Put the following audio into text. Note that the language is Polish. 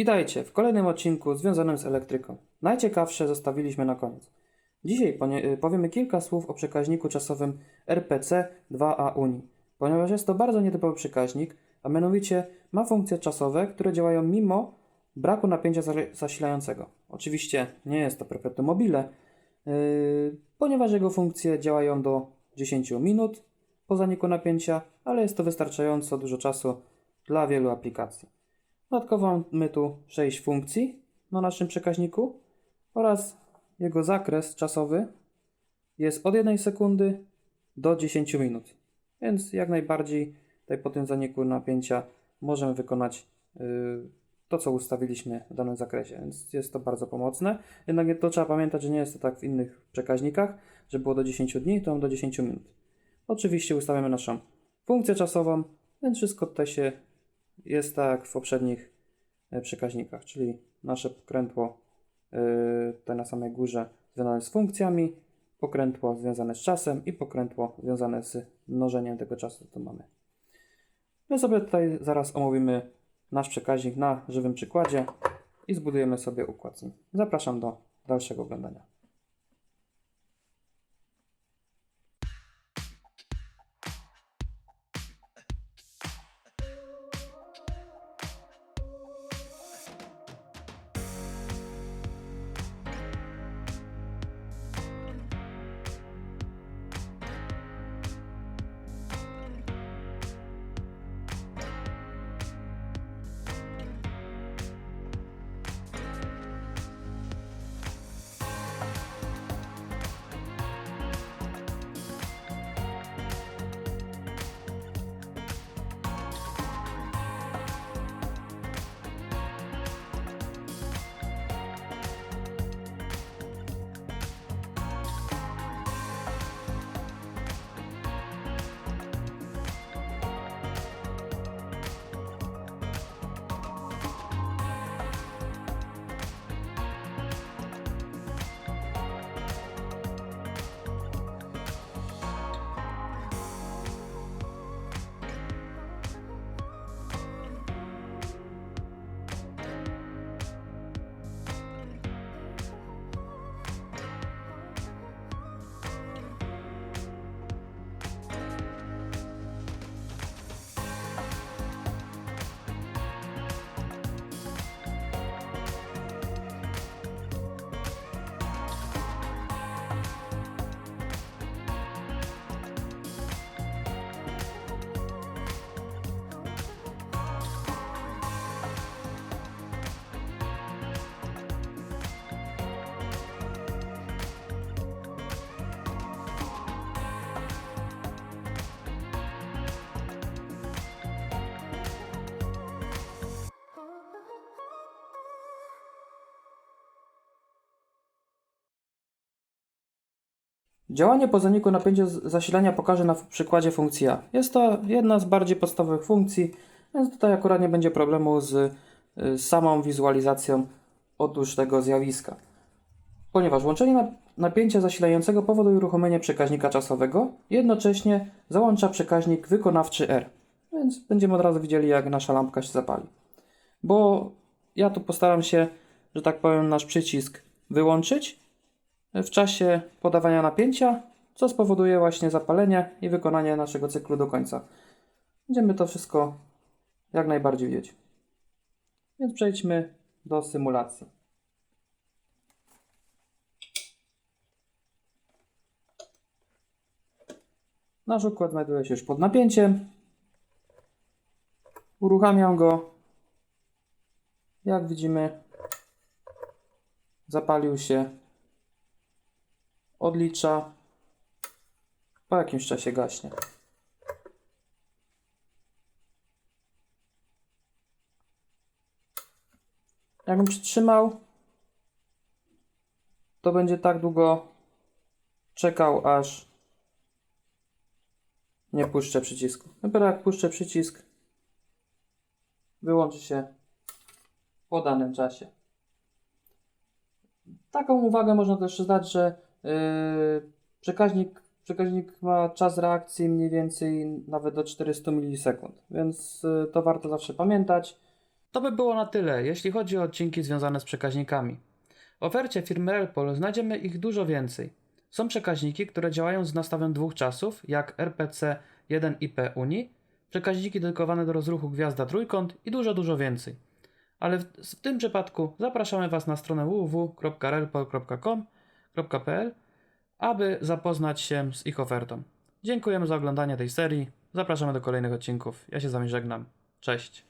Witajcie w kolejnym odcinku związanym z elektryką. Najciekawsze zostawiliśmy na koniec. Dzisiaj y, powiemy kilka słów o przekaźniku czasowym RPC 2A Unii, ponieważ jest to bardzo nietypowy przekaźnik, a mianowicie ma funkcje czasowe, które działają mimo braku napięcia za- zasilającego. Oczywiście nie jest to perpetuum mobile, yy, ponieważ jego funkcje działają do 10 minut po zaniku napięcia, ale jest to wystarczająco dużo czasu dla wielu aplikacji. Dodatkowo mamy tu 6 funkcji na naszym przekaźniku oraz jego zakres czasowy jest od 1 sekundy do 10 minut. Więc jak najbardziej tutaj po tym zaniku napięcia możemy wykonać yy, to, co ustawiliśmy w danym zakresie, więc jest to bardzo pomocne. Jednak to trzeba pamiętać, że nie jest to tak w innych przekaźnikach, że było do 10 dni, to do 10 minut. Oczywiście ustawiamy naszą funkcję czasową, więc wszystko tutaj się jest tak w poprzednich e, przekaźnikach, czyli nasze pokrętło yy, tutaj na samej górze związane z funkcjami, pokrętło związane z czasem i pokrętło związane z mnożeniem tego czasu, co mamy. My sobie tutaj zaraz omówimy nasz przekaźnik na żywym przykładzie i zbudujemy sobie układ z nim. Zapraszam do dalszego oglądania. Działanie po zaniku napięcia zasilania pokażę na przykładzie funkcji A. Jest to jedna z bardziej podstawowych funkcji, więc tutaj akurat nie będzie problemu z, y, samą wizualizacją otóż tego zjawiska. Ponieważ łączenie na- napięcia zasilającego powoduje uruchomienie przekaźnika czasowego, jednocześnie załącza przekaźnik wykonawczy R. Więc będziemy od razu widzieli, jak nasza lampka się zapali. Bo ja tu postaram się, że tak powiem, nasz przycisk wyłączyć w czasie podawania napięcia, co spowoduje właśnie zapalenie i wykonanie naszego cyklu do końca. Będziemy to wszystko jak najbardziej widzieć. Więc przejdźmy do symulacji. Nasz układ znajduje się już pod napięciem. Uruchamiam go. Jak widzimy, zapalił się odlicza. Po jakimś czasie gaśnie. Jakbym przytrzymał, to będzie tak długo czekał, aż nie puszczę przycisku. Dopiero jak puszczę przycisk, wyłączy się po danym czasie. Taką uwagę można też zdać, że przekaźnik, przekaźnik ma czas reakcji mniej więcej nawet do 400 milisekund, więc yy, to warto zawsze pamiętać. To by było na tyle, jeśli chodzi o odcinki związane z przekaźnikami. W ofercie firmy Relpol znajdziemy ich dużo więcej. Są przekaźniki, które działają z nastawem dwóch czasów, jak RPC 1IP Uni, przekaźniki dedykowane do rozruchu gwiazda trójkąt i dużo, dużo więcej. Ale w, w tym przypadku zapraszamy Was na stronę www.relpol.com.pl, aby zapoznać się z ich ofertą. Dziękujemy za oglądanie tej serii. Zapraszamy do kolejnych odcinków. Ja się z Wami żegnam. Cześć.